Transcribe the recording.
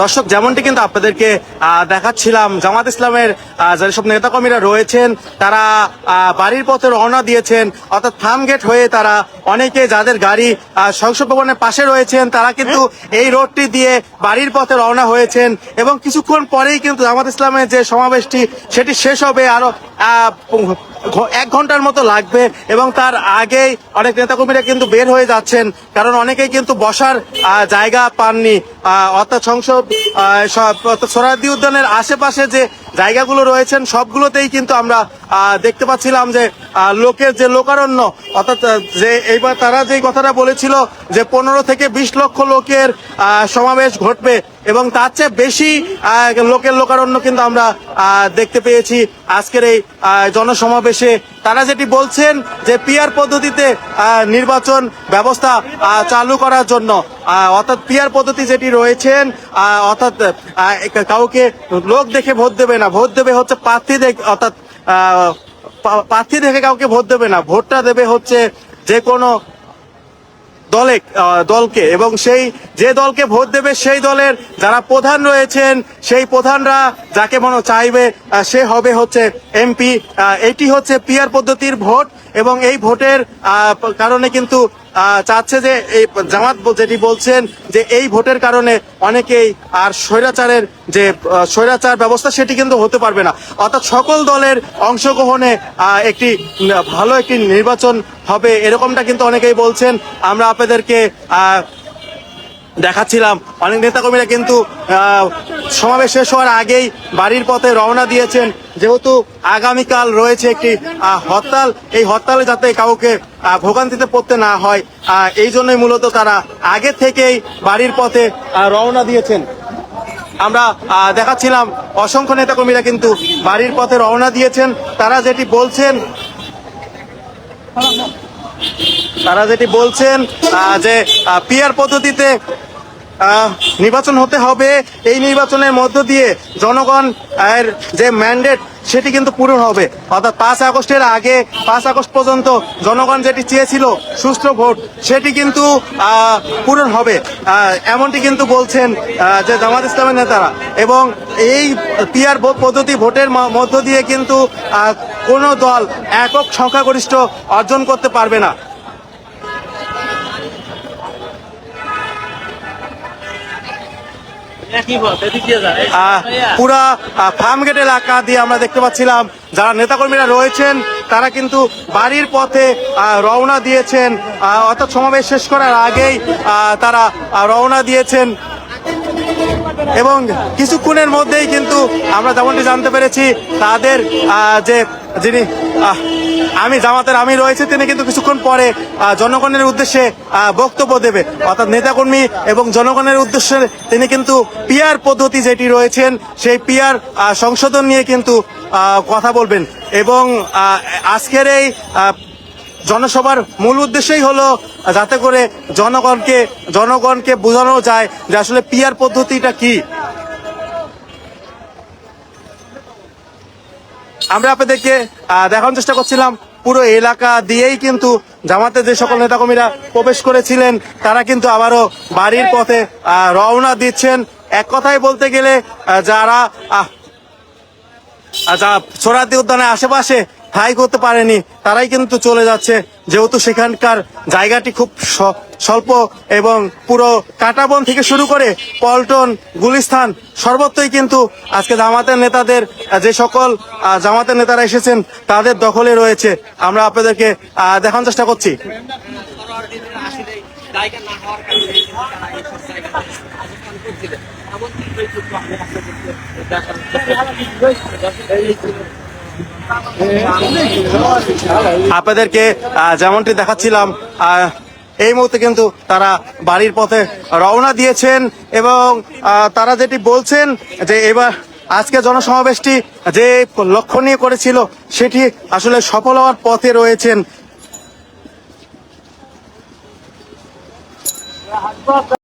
দর্শক, যেমনটি কিন্তু আপনাদেরকে দেখাচ্ছিলাম, জামাত ইসলামের যেসব নেতাকর্মীরা রয়েছেন, তারা বাড়ির পথে রওনা দিয়েছেন, অর্থাৎ ফার্ম গেট হয়ে তারা অনেকে যাদের গাড়ি সংসদ ভবনের পাশে রয়েছেন, তারা কিন্তু এই রোডটি দিয়ে বাড়ির পথে রওনা হয়েছেন এবং কিছুক্ষণ পরেই কিন্তু জামাত ইসলামের যে সমাবেশটি, সেটি শেষ হবে, আরও এক ঘণ্টার মতো লাগবে এবং তার আগেই অনেক নেতাকর্মীরা কিন্তু বের হয়ে যাচ্ছেন, কারণ অনেকেই কিন্তু বসার জায়গা পাননি অর্থাৎ সংসদ সব- সোহরাওয়ার্দী উদ্যানের আশেপাশে যে জায়গাগুলো রয়েছেন, সবগুলোতেই কিন্তু আমরা দেখতে পাচ্ছিলাম যে লোকের যে লোকারণ্য, অর্থাৎ যে এইবার তারা যেই কথাটা বলেছিল যে পনেরো থেকে বিশ লক্ষ লোকের সমাবেশ ঘটবে এবং তার চেয়ে বেশি লোকের লোকারণ্য কিন্তু আমরা দেখতে পেয়েছি আজকের এই জনসমাবেশে। তারা যেটি বলছেন যে পিয়ার পদ্ধতিতে নির্বাচন ব্যবস্থা চালু করার জন্য অর্থাৎ পিয়ার পদ্ধতি যেটি রয়েছেন অর্থাৎ কাউকে লোক দেখে ভোট দেবে না। ভোট দেবে হচ্ছে প্রার্থী দেখে, অর্থাৎ প্রার্থী দেখে কাউকে ভোট দেবে না, ভোটটা দেবে হচ্ছে যে কোনো দলে দলকে এবং সেই যে দলকে ভোট দেবে সেই দলের যারা প্রধান রয়েছেন, সেই প্রধানরা যাকে মনে চাইবে সে হবে হচ্ছে এমপি এটি হচ্ছে পিয়ার পদ্ধতির ভোট এবং এই ভোটের কারণে কিন্তু চাচ্ছে যে এই জামাত যেটি বলছেন যে এই ভোটের কারণে অনেকেই আর স্বৈরাচারের যে স্বৈরাচার ব্যবস্থা সেটি কিন্তু হতে পারবে না। অর্থাৎ সকল দলের অংশগ্রহণে একটি ভালো একটি নির্বাচন হবে এরকমটা কিন্তু অনেকেই বলছেন। আমরা আপনাদেরকে দেখাচ্ছিলাম। অনেক নেতাকর্মীরা কিন্তু সমাবেশ শেষ হওয়ার আগেই বাড়ির পথে রওনা দিয়েছেন। যেহেতু আগামীকাল রয়েছে একটি হরতাল, এই হরতালে যাতে কাউকে ভোগান্তিতে পড়তে না হয় এই জন্যই মূলত তারা আগে থেকেই বাড়ির পথে রওনা দিয়েছেন। আমরা দেখাচ্ছিলাম অসংখ্য নেতাকর্মীরা কিন্তু বাড়ির পথে রওনা দিয়েছেন। তারা যেটি বলছেন, তারা যেটি বলছেন যে পিয়ার পদ্ধতিতে নির্বাচন হতে হবে। এই নির্বাচনের মধ্য দিয়ে জনগণ এর যে ম্যান্ডেট সেটি কিন্তু পূরণ হবে। অর্থাৎ পাঁচ আগস্টের আগে, পাঁচ আগস্ট পর্যন্ত জনগণ যেটি চেয়েছিল সুষ্ঠু ভোট, সেটি কিন্তু পূরণ হবে। এমনটি কিন্তু বলছেন যে জামাত ইসলামের নেতারা। এবং এই পিয়ার পদ্ধতি ভোটের মধ্য দিয়ে কিন্তু কোনো দল একক সংখ্যাগরিষ্ঠ অর্জন করতে পারবে না। পুরা ফার্ম গেট এলাকা দিয়ে আমরা দেখতে পাচ্ছিলাম যারা নেতাকর্মীরা রয়েছেন তারা কিন্তু বাড়ির পথে রওনা দিয়েছেন। অর্থাৎ সমাবেশ শেষ করার আগেই তারা রওনা দিয়েছেন। এবং কিছুক্ষণের মধ্যেই কিন্তু আমরা যেমনটি জানতে পেরেছি তাদের যে যিনি আহ, আমি জামাতের আমি রয়েছে, তিনি কিন্তু কিছুক্ষণ পরে জনগণের উদ্দেশ্যে বক্তব্য দেবে। অর্থাৎ নেতাকর্মী এবং জনগণের উদ্দেশ্যে তিনি কিন্তু পিয়ার পদ্ধতি যেটি রয়েছেন, সেই পিয়ার সংশোধন নিয়ে কিন্তু কথা বলবেন। এবং আজকের এই জনসভার মূল উদ্দেশ্যই হলো, যাতে করে জনগণকে জনগণকে বোঝানো যায় যে আসলে পিয়ার পদ্ধতিটা কি। আমরা আপনাদেরকে দেখানোর চেষ্টা করছিলাম, পুরো এলাকা দিয়েই কিন্তু জামাতে যে সকল নেতাকর্মীরা প্রবেশ করেছিলেন, তারা কিন্তু আবারও বাড়ির পথে রওনা দিচ্ছেন। এক কথায় বলতে গেলে যারা যা সোহরাওয়ার্দী উদ্যানের আশেপাশে ঠাই করতে পারেনি, তারাই কিন্তু চলে যাচ্ছে। যেহেতু সেখানকার জায়গাটি খুব স্বল্প এবং পুরো কাটাবন থেকে শুরু করে পল্টন গুলিস্থান সর্বত্রই কিন্তু আজকে জামাতের নেতাদের যে সকল জামাতের নেতারা এসেছেন, তাদের দখলে রয়েছে। আমরা আপনাদেরকে দেখানোর চেষ্টা করছি। আপনাদেরকে যেমনটি দেখাচ্ছিলাম এই মুহূর্তে কিন্তু তারা বাড়ির পথে রওনা দিয়েছেন এবং তারা যেটি বলছেন যে এবার আজকে জনসমাবেশটি যে লক্ষ্য নিয়ে করেছিল সেটি আসলে সফল হওয়ার পথে রয়েছেন।